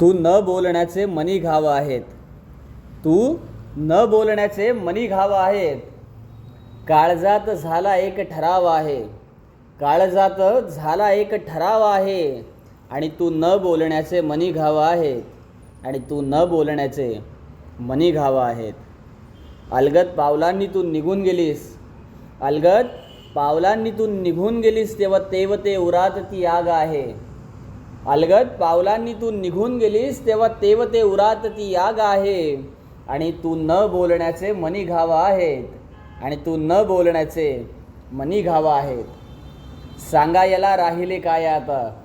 तू न बोलण्याचे मनी घाव आहेत. तू न बोलण्याचे मनी घाव आहेत. काळजात झाला एक ठराव आहे. काळजात झाला एक ठराव आहे. आणि तू न बोलण्याचे मनी घाव आहेत. आणि तू न बोलण्याचे मनी घाव आहेत. अलगत पावलांनी तू निघून गेलीस. अलगत पावलांनी तू निघून गेलीस तेव्हा तेव ते उरात ती आग आहे. अलगद पावलांनी तू निघून गेलीस तेव्हा तेव ते उरात ती याग आहे. आणि तू न बोलण्याचे मनी घाव आहेत. आणि तू न बोलण्याचे मनी घाव आहेत. सांगा याला राहिले काय आता?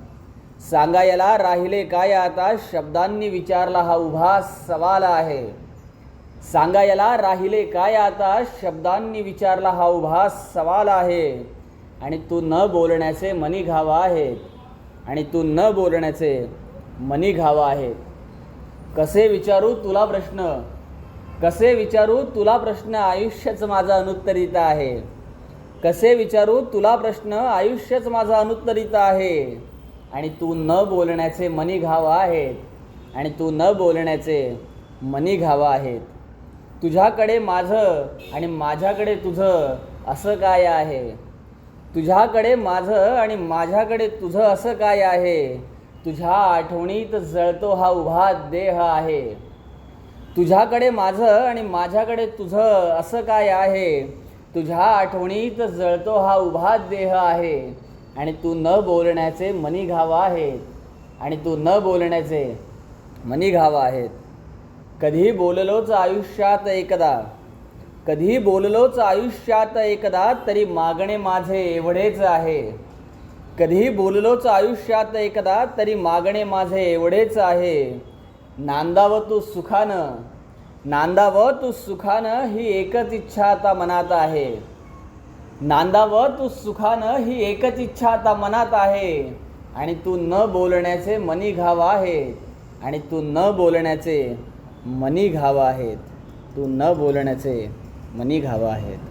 सांगा याला राहिले काय आता? शब्दांनी विचारला हा उभा सवाल आहे. सांगा याला राहिले काय आता? शब्दांनी विचारला हा उभा सवाल आहे. आणि तू न बोलण्याचे मनी घाव आहेत. आणि तू न बोलण्याचे मनी घावा आहेत कसे विचारू तुला प्रश्न? कसे विचारू तुला प्रश्न? आयुष्यच माझा अनुत्तरित आहे. कसे विचारू तुला प्रश्न? आयुष्यच माझा अनुत्तरित आहे. आणि तू न बोलण्याचे मनी घाव आहेत आणि तू न बोलण्याचे मनी घावा आहेत तुझ्याकडे माझं आणि माझ्याकडे तुझं असं काय आहे? तुझ्याकडे माझं आणि माझ्याकडे तुझं असं काय आहे? तुझ्या आठवणीत जळतो हा उभा देह आहे. तुझ्याकडे माझं आणि माझ्याकडे तुझं असं काय आहे? तुझ्या आठवणीत जळतो हा उभा देह आहे. आणि तू न बोलण्याचे मनी घावा आहेत. आणि तू न बोलण्याचे मनी घावा आहेत. कधी बोललोच आयुष्यात एकदा. कधी बोललोच आयुष्यात एकदा तरी मागणे माझे एवढेच आहे. कधी बोललोच आयुष्यात एकदा तरी मागणे माझे एवढेच आहे. नांदावं तू सुखानं नांदावं तू सुखानं ही एकच इच्छा आता मनात आहे. नांदावं तू सुखानं ही एकच इच्छा आता मनात आहे. आणि तू न बोलण्याचे मनी घाव आहेत. आणि तू न बोलण्याचे मनी घाव आहेत. तू न बोलण्याचे मनी घावं आहेत.